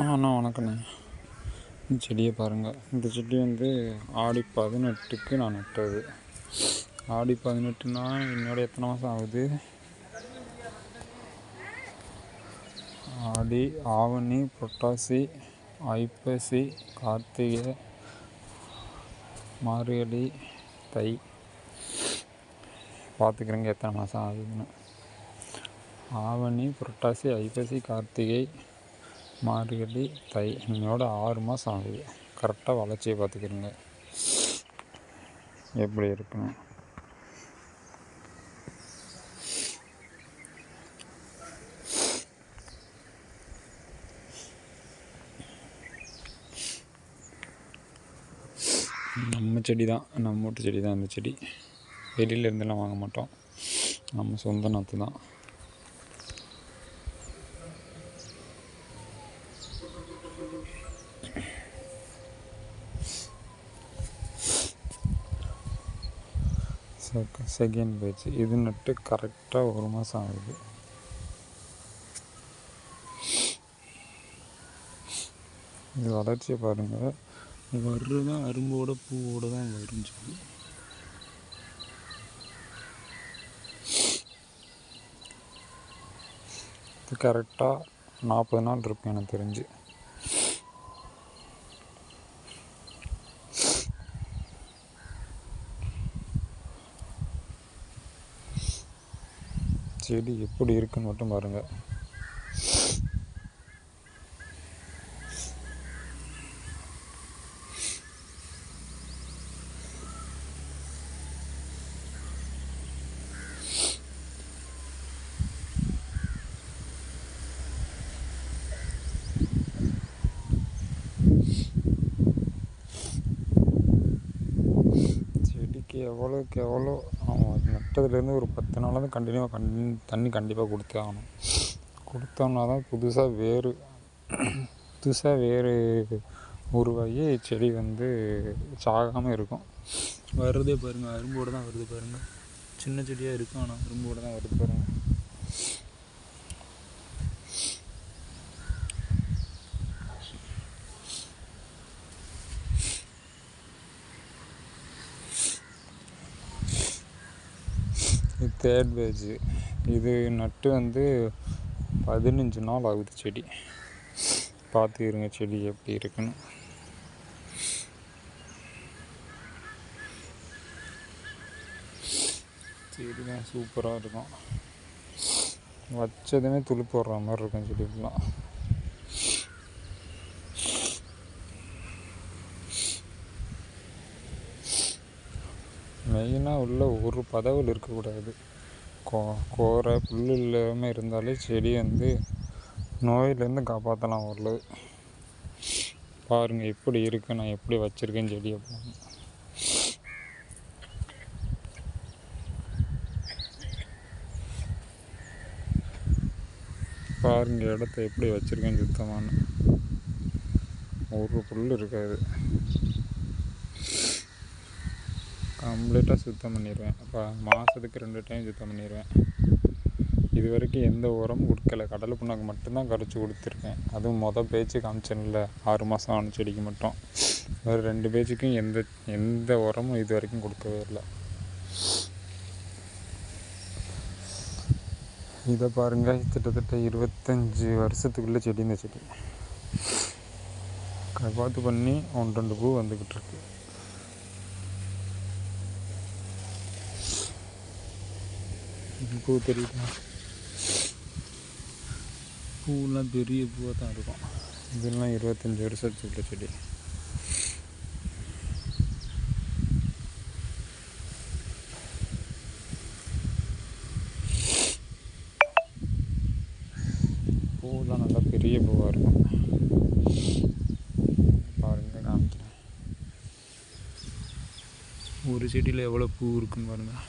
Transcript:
ஆ அண்ணா வணக்கண்ணே. இந்த செடியை பாருங்கள் இந்த செடி வந்து ஆடி பதினெட்டுக்கு நான் நட்டது. ஆடி பதினெட்டுனா என்னோட எத்தனை மாதம் ஆகுது? ஆடி ஆவணி புரட்டாசி ஐப்பசி கார்த்திகை மார்கழி தை. பார்த்துக்கிறேங்க எத்தனை மாதம் ஆகுதுன்னு. ஆவணி புரட்டாசி ஐப்பசி கார்த்திகை மார்கழி தை இன்னோட ஆறு மாதம் ஆகுது. கரெக்டாக வளர்ச்சியை பார்த்துக்கிறீங்க. எப்படி இருக்கணும்? நம்ம செடி தான். நம்ம வீட்டு செடி தான் இந்த செடி. வெளியிலேருந்துலாம் வாங்க மாட்டோம். நம்ம சொந்த நாற்று தான். செகண்ட் பேட்ச் இது நட்டு கரெக்டாக ஒரு மாதம் ஆகுது. இது வளர்ச்சியை பாருங்கள் வர்றதான் அரும்போட பூவோட தான் வரும் சொல்லி இது கரெக்டாக நாற்பது நாள் இருக்கும் எனக்கு தெரிஞ்சு. செடி எப்படி இருக்குன்னு மட்டும் பாருங்கள் செடிக்கு எவ்வளோக்கு எவ்வளோ விட்டதுலேருந்து ஒரு பத்து நாளாவது கண்டினியூவாக கண் தண்ணி கண்டிப்பாக கொடுத்தே ஆகணும். கொடுத்தோம்னா தான் புதுசாக வேர் புதுசாக வேர் உருவாகி செடி வந்து சாகாமல் இருக்கும். வர்றதே பாருங்கள் அரும்போடு தான் வருது பாருங்கள் சின்ன செடியாக இருக்கும் ஆனால் அரும்போடு தான் வருது பாருங்கள் இது தேர்ட் பேஜு இது நட்டு வந்து பதினஞ்சு நாள் ஆகுது செடி. பார்த்துக்கிறங்க செடி எப்படி இருக்குன்னு. செடி தான் சூப்பராக இருக்கும். வச்சதுமே துளுப்பு வர்ற மாதிரி இருக்கும் செடிக்கெலாம் மெயினாக உள்ள ஒரு பதவல் இருக்கக்கூடாது. கோ கோரை புல் இல்லாமல் இருந்தாலே செடி வந்து நோயிலேருந்து காப்பாற்றலாம் ஓரளவு பாருங்கள் எப்படி இருக்குது நான் எப்படி வச்சுருக்கேன் செடியை போகணும் பாருங்க இடத்த எப்படி வச்சுருக்கேன் சுத்தமான. ஒரு புல் இருக்காது. கம்ப்ளீட்டாக சுத்தம் பண்ணிடுவேன் இப்போ மாதத்துக்கு ரெண்டு டைம் சுத்தம் பண்ணிடுவேன் இது வரைக்கும் எந்த உரமும் கொடுக்கல கடலை புண்ணாக்கு மட்டும்தான் கரைச்சி கொடுத்துருக்கேன் அதுவும் மொதல் பேச்சு காமிச்சேன்ல ஆறு மாதம் ஆன செடிக்கு மட்டும். வேறு ரெண்டு பேச்சுக்கும் எந்த எந்த உரமும் இது வரைக்கும் கொடுக்கவே இல்லை. இதை பாருங்கள் கிட்டத்தட்ட இருபத்தஞ்சி வருஷத்துக்குள்ளே செடி இந்த செடி. பார்த்து பண்ணி ஒன்று ரெண்டு பூ வந்துக்கிட்டு இருக்கு. பூ தெரியுதா. பூவெல்லாம் பெரிய பூவாக தான் இருக்கும். இதெல்லாம் இருபத்தஞ்சி வருஷத்துக்குள்ள செடி. பூவெல்லாம் நல்லா பெரிய பூவாக இருக்கும். பாருங்க காமிக்கிறேன். ஒரு செடியில் எவ்வளோ பூ இருக்குன்னு பாருங்கள்